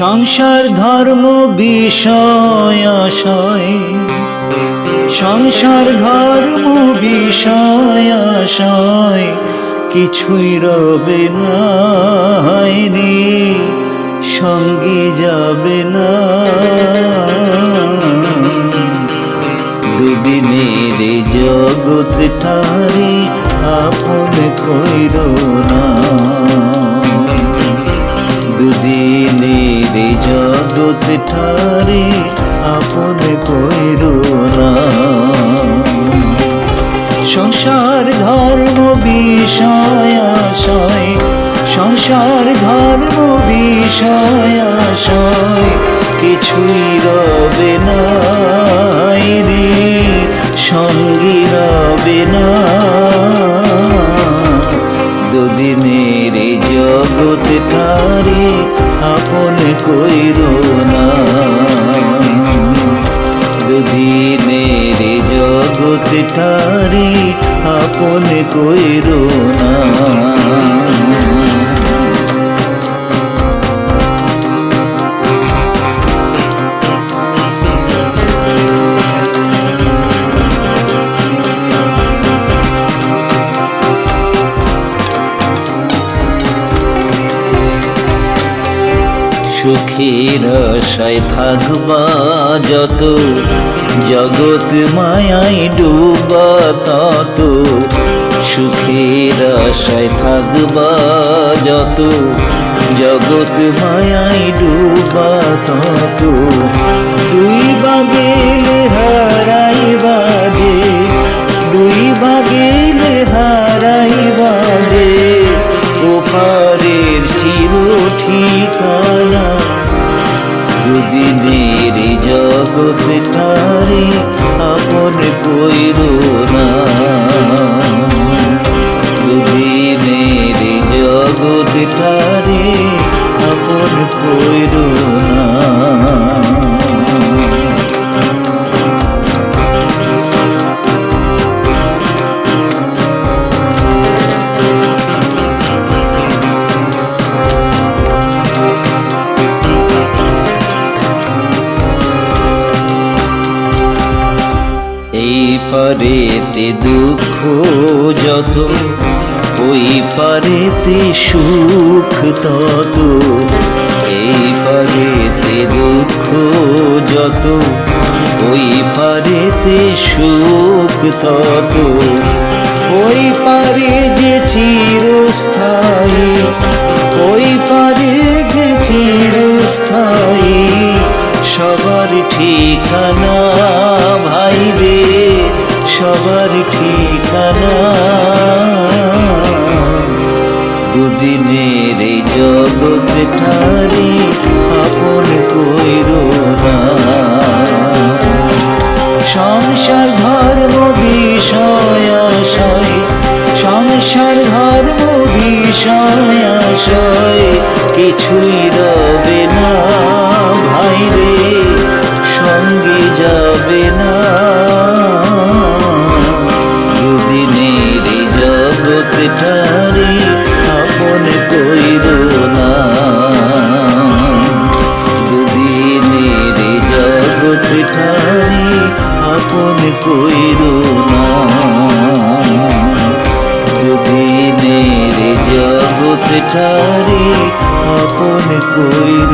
সংসার ধর্ম বিষয় আশয়। সংসার ধর্ম বিষয় আশয়, কিছুই রবে না রে, সঙ্গে যাবে না। দুদিনের জগৎ আপন কইর না। দুদিনের জগৎ ঠারে আপন কইর না। সংসার ধর্ম বিষয় আশয়, সংসার ধর্ম বিষয় আশয়, কিছুই রবে কইর না। দুদিনের জগৎ ঠারি আপন কইর না। সুখের আশায় থাকবা যত। জগৎ মায়ায় ডুবা তত। সুখের আশায় থাকবা যত। জগৎ মায়ায় ডুবা তত। দুই বাগেলে হারাই বাজে। দুই বাগেলে পারেতে দুঃখ যত, ওই পারেতে সুখ তত। এই পারেতে দুঃখ যত, ওই পারেতে সুখ তত। ওই পারে যে চিরস্থায়ী, ওই পারে যে চিরস্থায়ী ঠিকানা, ভাই রে, সবার ঠিকানা। দুদিনের এই জগৎ ঠারে আপন কইর না। সংসার ধর্ম বিষয় আশয়, সংসার ধর্ম বিষয় আশয়, কিছুই রবে না, ভাই রে। যাবে না। দুদিনের জগৎ ঠারে আপন কইর না। দুদিনের জগৎ ঠারে আপন কইর না। দুদিনের জগৎ ঠারে আপন কইর